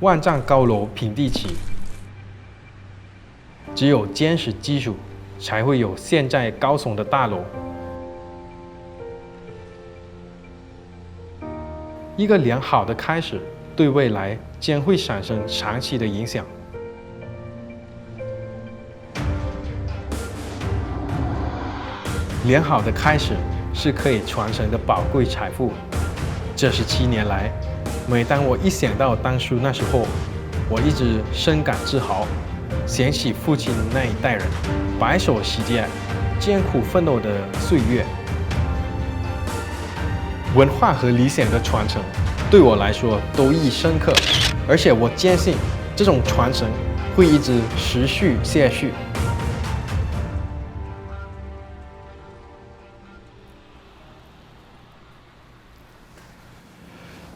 万丈高楼平地起。只有坚实基础，才会有现在高耸的大楼。一个良好的开始，对未来将会产生长期的影响。良好的开始是可以传承的宝贵财富。这十七年来，每当我一想到当初那时候，我一直深感自豪。想起父亲那一代人白手起家、艰苦奋斗的岁月，文化和理想的传承对我来说都意深刻，而且我坚信这种传承会一直持续下去。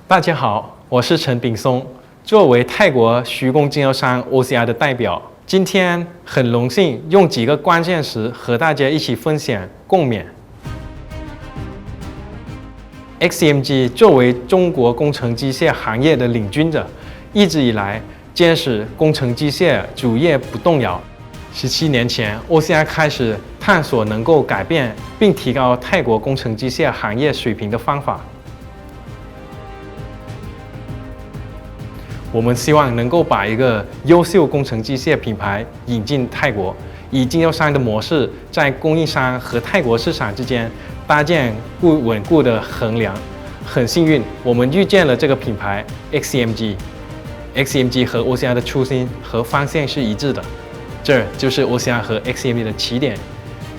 大家好，我是陈炳松，作为泰国徐工经销商 OCR 的代表，今天很荣幸用几个关键词和大家一起分享共勉。XMG 作为中国工程机械行业的领军者，一直以来坚持工程机械主业不动摇。十七年前，OCR 开始探索能够改变并提高泰国工程机械行业水平的方法。我们希望能够把一个优秀工程机械品牌引进泰国，以经销商的模式，在供应商和泰国市场之间搭建固稳固的横梁。很幸运，我们遇见了这个品牌 XMG。XMG 和 OCR 的初心和方向是一致的，这就是 OCR 和 XMG 的起点，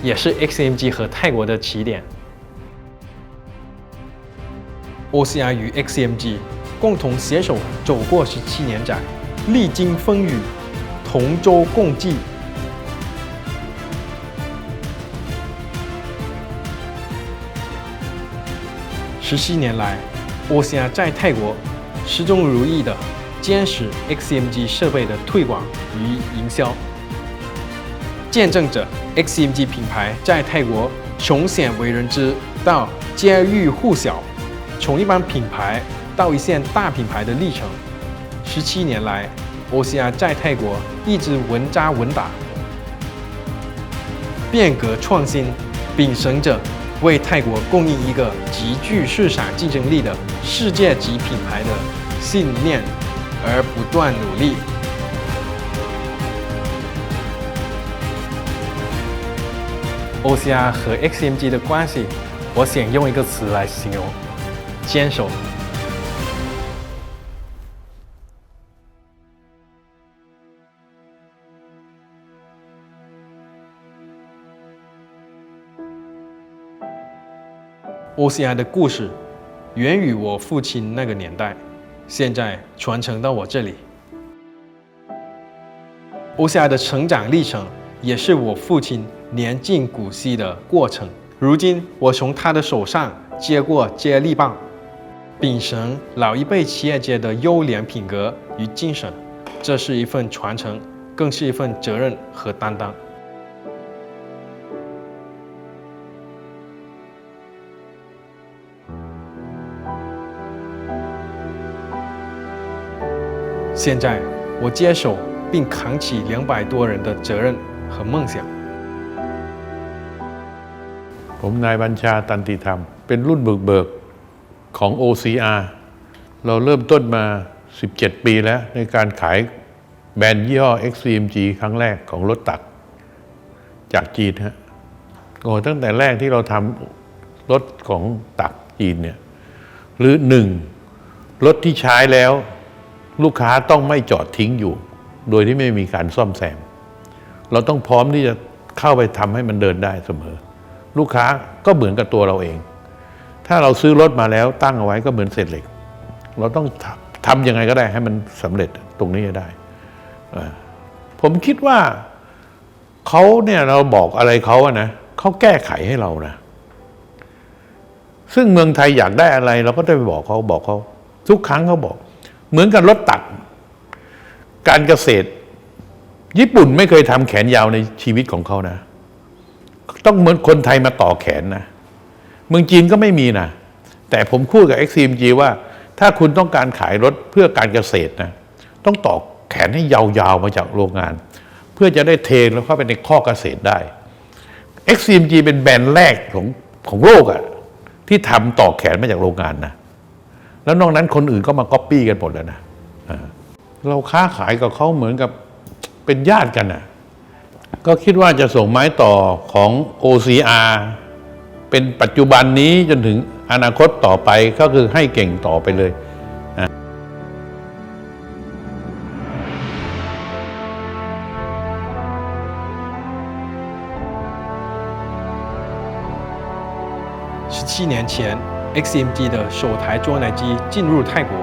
也是 XMG 和泰国的起点。OCR 与 XMG。共同携手走过十七年载，历经风雨，同舟共济。十七年来，OCR 在泰国始终如一的坚持 XMG 设备的推广与营销，见证着 XMG 品牌在泰国从鲜为人知到家喻户晓，从一般品牌。到一线大品牌的历程，十七年来，OCR 在泰国一直稳扎稳打，变革创新，秉承着为泰国供应一个极具市场竞争力的世界级品牌的信念而不断努力。OCR 和 XMG 的关系，我想用一个词来形容：坚守。OCR 的故事源于我父亲那个年代，现在传承到我这里。OCR 的成长历程也是我父亲年近古稀的过程。如今我从他的手上接过接力棒，秉承老一辈企业家的优良品格与精神，这是一份传承，更是一份责任和担当。现在，我接手并扛起两百多人的责任和梦想。ผมนายบัญชาตันติธรรม เป็นรุ่นบุกเบิกของ OCR เราเริ่มต้นมา 17 ปีแล้วในการขายแบรนด์ยี่ห้อ XCMG ครั้งแรกของรถตัก จากจีนฮะโอ้ตั้งแต่แรกที่เราทำรถของตักจีนเนี่ย หรือหนึ่งรถที่ใช้แล้ว ลูกค้าต้องไม่จอดทิ้งอยู่ โดยที่ไม่มีการซ่อมแซม เราต้องพร้อมที่จะเข้าไปทำให้มันเดินได้เสมอ ลูกค้าก็เหมือนกับตัวเราเอง ถ้าเราซื้อรถมาแล้วตั้งเอาไว้ก็เหมือนเศษเหล็ก เราต้องทำยังไงก็ได้ให้มันสำเร็จตรงนี้จะได้ ผมคิดว่าเขาเนี่ยเราบอกอะไรเขาอะนะเขาแก้ไขให้เรานะ ซึ่งเมืองไทยอยากได้อะไร เราก็ได้ไปบอกเขาบอกเขาทุกครั้งเขาบอก เหมือนกับรถตัดการเกษตร ญี่ปุ่นไม่เคยทำแขนยาวในชีวิตของเขานะ ต้องเหมือนคนไทยมาต่อแขนนะ เมืองจีนก็ไม่มีนะ แต่ผมพูดกับ XCMG ว่า ถ้าคุณต้องการขายรถเพื่อการเกษตรนะ ต้องต่อแขนให้ยาวๆมาจากโรงงาน เพื่อจะได้เทแล้วเข้าไปในข้อเกษตรได้ XCMG เป็นแบรนด์แรกของของโลกอะที่ทำต่อแขนมาจากโรงงานนะ แล้วนอกนั้นคนอื่นก็มาก๊อปปี้กันหมดแล้วนะอ่าเราค้าขายกับเขาเหมือนกับเป็นญาติกันนะก็คิดว่าจะส่งไม้ต่อของ OCR เป็นปัจจุบันนี้จนถึงอนาคตต่อไปก็คือให้เก่งต่อไปเลย 十七年前 ，XMG 的首台装奶机进入泰国，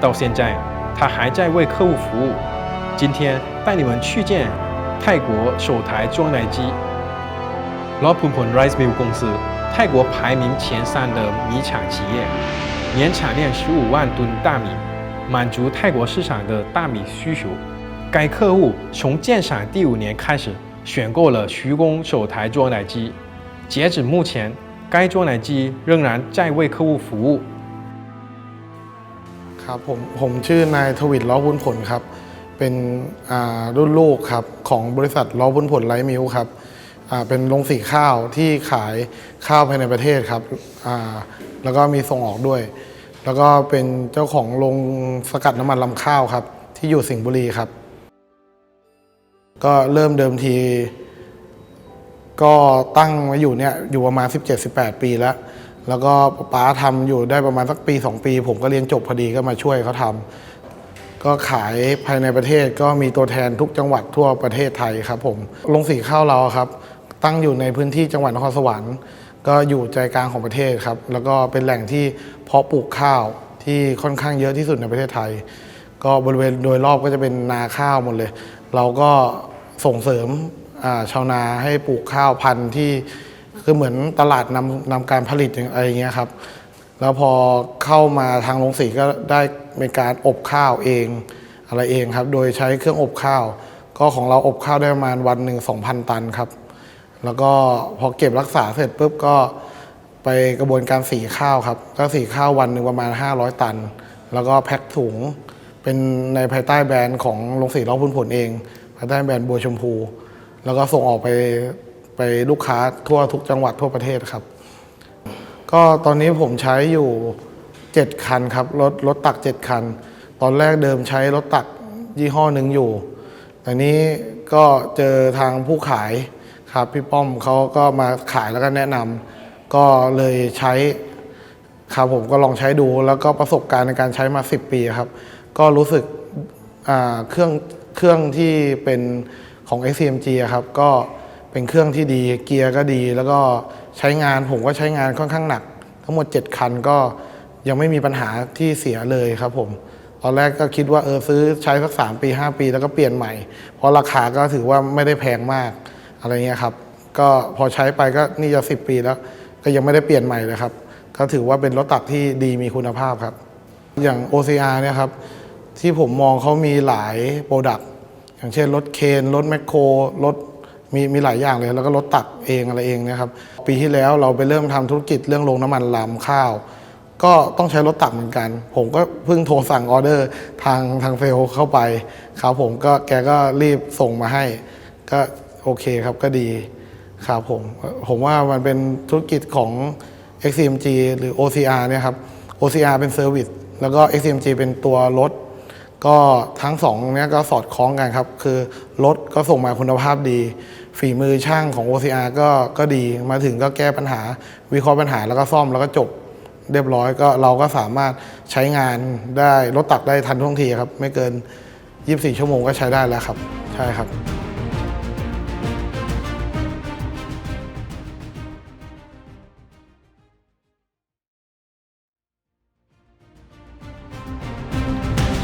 到现在，它还在为客户服务。今天带你们去见泰国首台装奶机 l o p u p u n Rice Mill 公司，泰国排名前三的米厂企业，年产量十五万吨大米，满足泰国市场的大米需求。该客户从建厂第五年开始选购了徐工首台装奶机，截止目前，该装奶机仍然在为客户服务。 ครับผมผมชื่อนายทวิตล้อบุญผลครับ เป็นอ่ารุ่นลูกครับของบริษัทล้อบุญผลไลท์มิลครับอ่าเป็นโรงสีข้าวที่ขายข้าวภายในประเทศครับอ่าแล้วก็มีส่งออกด้วย แล้วก็เป็นเจ้าของโรงสกัดน้ำมันลำข้าวครับ ที่อยู่สิงห์บุรีครับ ก็เริ่มเดิมที ก็ตั้งไว้อยู่เนี่ยอยู่ประมาณ 17-18 ปีแล้ว แล้วก็ป้าทำอยู่ได้ประมาณสักปี 2 ปี ผมก็เรียนจบพอดีก็มาช่วยเขาทำก็ขายภายในประเทศก็มีตัวแทนทุกจังหวัดทั่วประเทศไทยครับผมโรงสีข้าวเราครับ ตั้งอยู่ในพื้นที่จังหวัดนครสวรรค์ ก็อยู่ใจกลางของประเทศครับ แล้วก็เป็นแหล่งที่เพาะปลูกข้าวที่ค่อนข้างเยอะที่สุดในประเทศไทย ก็บริเวณโดยรอบก็จะเป็นนาข้าวหมดเลย เราก็ส่งเสริม ชาวนาให้ปลูกข้าวพันธุ์ที่คือเหมือนตลาดนำนำการผลิตอย่างอะไรเงี้ยครับ แล้วพอเข้ามาทางโรงสีก็ได้มีการอบข้าวเองอะไรเองครับ โดยใช้เครื่องอบข้าว ก็ของเราอบข้าวได้ประมาณวันหนึ่ง2,000 ตันครับ แล้วก็พอเก็บรักษาเสร็จปุ๊บก็ไปกระบวนการสีข้าวครับ ก็สีข้าววันหนึ่งประมาณ 500 ตัน แล้วก็แพ็คถุงเป็นในภายใต้แบรนด์ของโรงสีล้อพุนผลเองภายใต้แบรนด์บัวชมพู แล้วก็ส่งออกไปไปลูกค้าทั่วทุกจังหวัดทั่วประเทศครับ ก็ตอนนี้ผมใช้อยู่ 7 คันครับรถรถตัก 7 คัน ตอนแรกเดิมใช้รถตักยี่ห้อหนึ่งอยู่ แต่นี้ก็เจอทางผู้ขายครับพี่ป้อมเขาก็มาขายแล้วก็แนะนำก็เลยใช้ครับผมก็ลองใช้ดูแล้วก็ประสบการณ์ในการใช้มา 10 ปีครับ ก็รู้สึกเครื่องเครื่องที่เป็น ของ XCMG อะครับก็เป็นเครื่องที่ดีเกียร์ก็ดี แล้วก็ใช้งานผมก็ใช้งานค่อนข้างหนัก ทั้งหมด 7 คันก็ยังไม่มีปัญหาที่เสียเลยครับผมตอนแรกก็คิดว่าเออซื้อใช้สัก 3 ปี 5 ปีแล้วก็เปลี่ยนใหม่ เพราะราคาก็ถือว่าไม่ได้แพงมากอะไรเงี้ยครับก็พอใช้ไปก็นี่จะ 10 ปีแล้ว ก็ยังไม่ได้เปลี่ยนใหม่เลยครับก็ถือว่าเป็นรถตักที่ดีมีคุณภาพครับ อย่าง OCR เนี่ยครับที่ผมมองเขามีหลายโปรดักต อย่างเช่นรถเคนรถแมคโครรถมีมีหลายอย่างเลย แล้วก็รถตักเองอะไรเองนะครับ ปีที่แล้วเราไปเริ่มทำธุรกิจเรื่องโรงน้ำมันลำข้าว ก็ต้องใช้รถตักเหมือนกัน ผมก็เพิ่งโทรสั่งออเดอร์ทางทางเซลเข้าไปครับผมก็แกก็รีบส่งมาให้ ก็โอเคครับก็ดีครับผมผมว่ามันเป็นธุรกิจของ XCMG หรือ OCR เนี่ยครับ OCR เป็นเซอร์วิสแล้วก็ XCMG เป็นตัวรถ ก็ทั้งสองนี้ก็สอดคล้องกันครับ คือรถก็ส่งมาคุณภาพดี ฝีมือช่างของ OCR ก็ก็ดีมาถึงก็แก้ปัญหา วิเคราะห์ปัญหาแล้วก็ซ่อมแล้วก็จบเรียบร้อยก็เราก็สามารถใช้งานได้รถตักได้ทันท่วงทีครับ ไม่เกิน 24 ชั่วโมงก็ใช้ได้แล้วครับ ใช่ครับ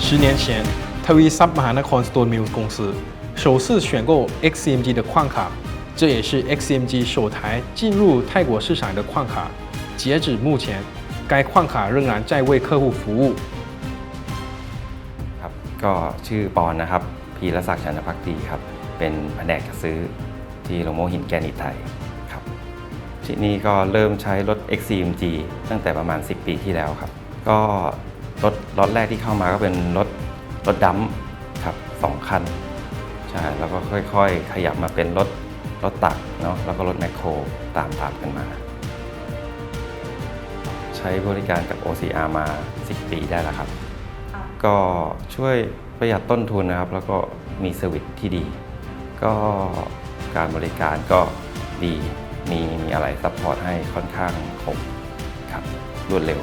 十年前，特威萨马纳 Constone Mill 公司首次选购 XCMG 的矿卡，这也是 XCMG 首台进入泰国市场的矿卡。截止目前，该矿卡仍然在为客户服务。 ครับก็ชื่อปอนนะครับ พีรศักดิ์ชันพักดีครับ เป็นแผนกจัดซื้อที่โรงโมหินแกรนิตไทยครับ ที่นี่ก็เริ่มใช้รถ XCMG ตั้งแต่ประมาณ 10 ปีที่แล้วครับ ก็ รถรถแรกที่เข้ามาก็เป็นรถรถดัมป์2คันใช่แล้วก็ค่อยๆ ขยับมาเป็นรถรถตักเนาะแล้วก็รถแมคโครตามตามกันมา ใช้บริการกับ OCR มา 10 ปีได้แล้วครับ ก็ช่วยประหยัดต้นทุนนะครับ แล้วก็มีเซอร์วิสที่ดี ก็การบริการก็ดีมีมีอะไรซัพพอร์ตให้ค่อนข้างครบครับรวดเร็ว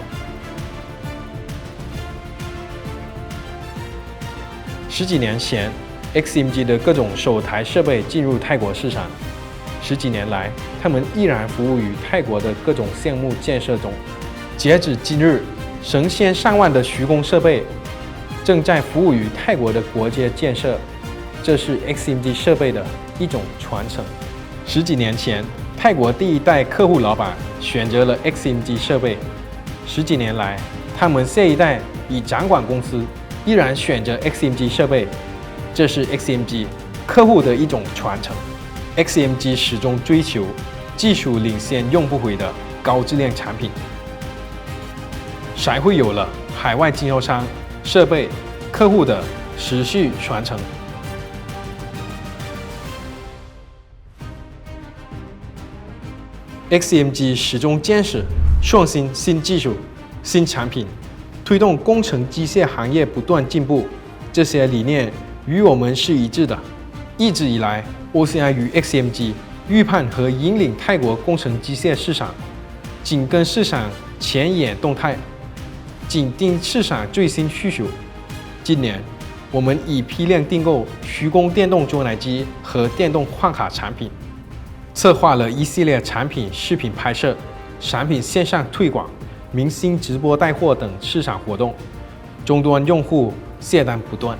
十几年前，XMG 的各种手台设备进入泰国市场。十几年来，他们依然服务于泰国的各种项目建设中。截止今日，成千上万的徐工设备正在服务于泰国的国街建设，这是 XMG 设备的一种传承。十几年前，泰国第一代客户老板选择了 XMG 设备，十几年来，他们下一代以掌管公司依然选择 XMG 设备，这是 XMG 客户的一种传承。XMG 始终追求技术领先、用不回的高质量产品，才会有了海外经销商、设备、客户的持续传承。XMG 始终坚持创新新技术、新产品，推动工程机械行业不断进步。这些理念与我们是一致的。一直以来，OCI 与 XMG 预判和引领泰国工程机械市场，紧跟市场前沿动态，紧盯市场最新需求。今年，我们已批量订购徐工电动装奶机和电动矿卡产品。策划了一系列产品视频拍摄、产品线上推广、明星直播带货等市场活动，终端用户下单不断，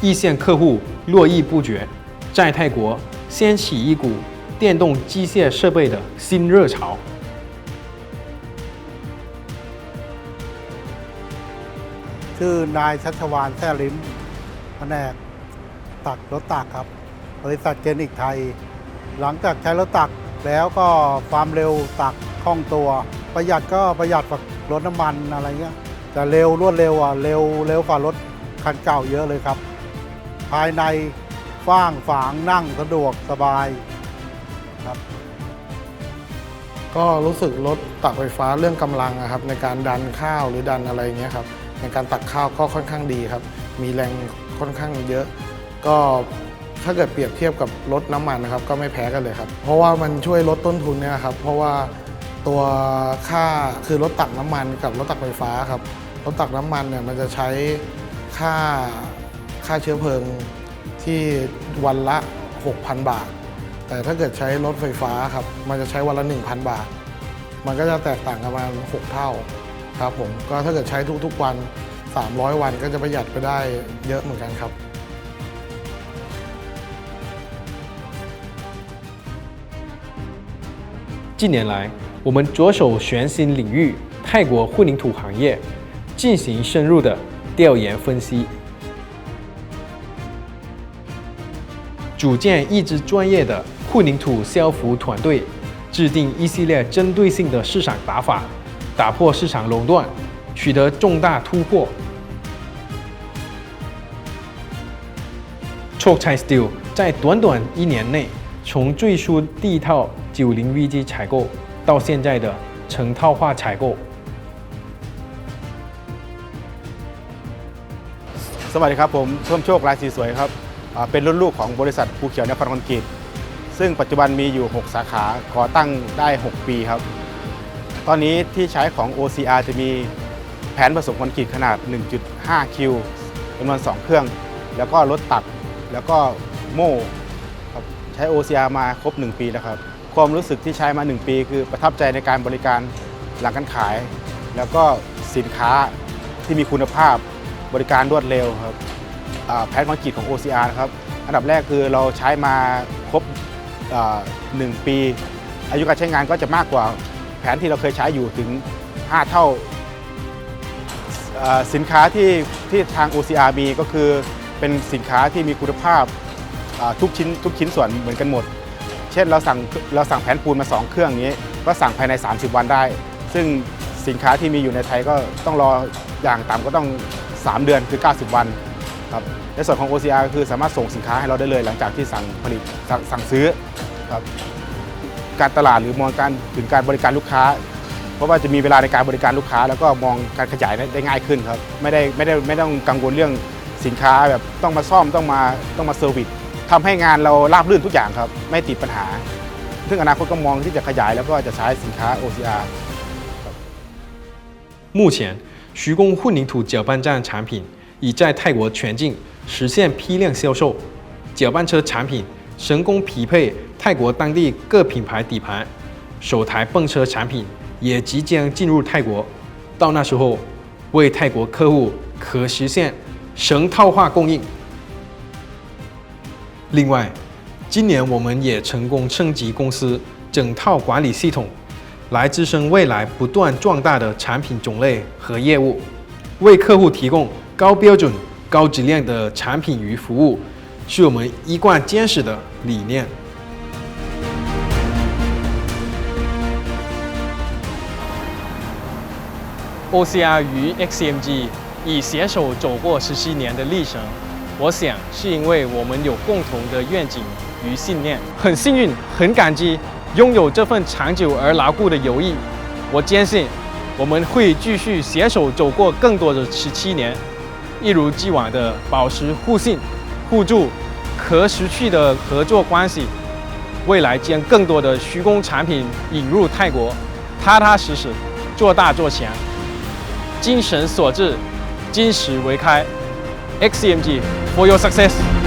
一线客户络绎不绝，在泰国掀起一股电动机械设备的新热潮。 ชื่อนายชัชวานแท้ลิ้มแผนกตักรถตักครับ บริษัทเจนิกไทย หลังจากใช้รถตัก แล้วก็ความเร็วตักคล่องตัว ประหยัดก็ประหยัดกว่ารถน้ำมันอะไรเงี้ยแต่เร็วรวดเร็วอะเร็วเร็วกว่ารถคันเก่าเยอะเลยครับ ภายในฟ้างฝางนั่งสะดวกสบายครับ ก็รู้สึกลดตักไฟฟ้าเรื่องกำลังอะครับ ในการดันข้าวหรือดันอะไรเงี้ยครับ ในการตักข้าวก็ค่อนข้างดีครับ มีแรงค่อนข้างเยอะ ก็ ถ้าเกิดเปรียบเทียบกับรถน้ำมันนะครับก็ไม่แพ้กันเลยครับ เพราะว่ามันช่วยลดต้นทุนเนี่ยครับเพราะว่าตัวค่าคือรถตักน้ำมันกับรถตักไฟฟ้าครับรถตักน้ำมันเนี่ยมันจะใช้ค่าค่าเชื้อเพลิงที่วันละ 6,000 บาท แต่ถ้าเกิดใช้รถไฟฟ้าครับมันจะใช้วันละ 1,000 บาท มันก็จะแตกต่างกันประมาณ6เท่าครับผมก็ถ้าเกิดใช้ทุกๆวัน 300 วันก็จะประหยัดไปได้เยอะเหมือนกันครับ 近年来，我们着手全新领域泰国混凝土行业，进行深入的调研分析，组建一支专业的混凝土消服团队，制定一系列针对性的市场打法，打破市场垄断，取得重大突破。Chok Chai Steel 在短短一年内，从最初第一套九零 V 机采购到现在的成套化采购， สวัสดีครับ ผมเพิ่มโชคลายสีสวยครับอ่าเป็นรุ่นลูกของบริษัทภูเขียวนครคอนกรีตซึ่งปัจจุบันมีอยู่ 6 สาขาก่อตั้งได้ 6 ปีครับ ตอนนี้ที่ใช้ของ OCR จะมีแผนผสมคอนกรีตขนาด 1.5 คิวจำนวน 2 เครื่อง แล้วก็รถตัก แล้วก็โม่ครับใช้ OCR มาครบ 1 ปีแล้วครับ ความรู้สึกที่ใช้มา 1 ปี คือประทับใจในการบริการหลังการขาย แล้วก็สินค้าที่มีคุณภาพบริการรวดเร็วครับแผนคอนกรีตของ OCR นะครับอันดับแรกคือเราใช้มาครบหนึ่งปี อายุการใช้งานก็จะมากกว่าแผนที่เราเคยใช้อยู่ถึง 5 เท่าสินค้าที่ที่ทาง OCR มีก็คือเป็นสินค้าที่มีคุณภาพทุกชิ้นทุกชิ้นส่วนเหมือนกันหมด เช่นเราสั่งเราสั่งแผนปูนมา 2 เครื่องนี้ ก็สั่งภายใน 30 วันได้ ซึ่งสินค้าที่มีอยู่ในไทยก็ต้องรออย่างต่ำก็ต้อง 3 เดือนคือ 90 วันครับในส่วนของ OCR ก็คือสามารถส่งสินค้าให้เราได้เลยหลังจากที่สั่งผลิตสั่งสั่งซื้อครับการตลาดหรือมองการถึงการบริการลูกค้า เพราะว่าจะมีเวลาในการบริการลูกค้า แล้วก็มองการขยายได้ได้ง่ายขึ้นครับไม่ได้ไม่ได้ไม่ต้องกังวลเรื่องสินค้าแบบต้องมาซ่อมต้องมาต้องมาเซอร์วิส ทำให้งานเราราบรื่นทุกอย่างครับ ไม่ติดปัญหา ซึ่งอนาคตก็มองที่จะขยายแล้วก็จะใช้สินค้า OCR 目前，徐工混凝土搅拌站产品已在泰国全境实现批量销售，搅拌车产品成功匹配泰国当地各品牌底盘，首台泵车产品也即将进入泰国，到那时候，为泰国客户可实现成套化供应。 另外，今年我们也成功升级公司整套管理系统，来支撑未来不断壮大的产品种类和业务，为客户提供高标准、高质量的产品与服务，是我们一贯坚持的理念。OCR 与 XMG 已携手走过十七年的历程，我想是因为我们有共同的愿景与信念。很幸运，很感激拥有这份长久而牢固的友谊。我坚信我们会继续携手走过更多的十七年，一如既往的保持互信、互助、可持续的合作关系。未来将更多的徐工产品引入泰国，踏踏实实做大做强。精神所至，金石为开。XCMG for your success。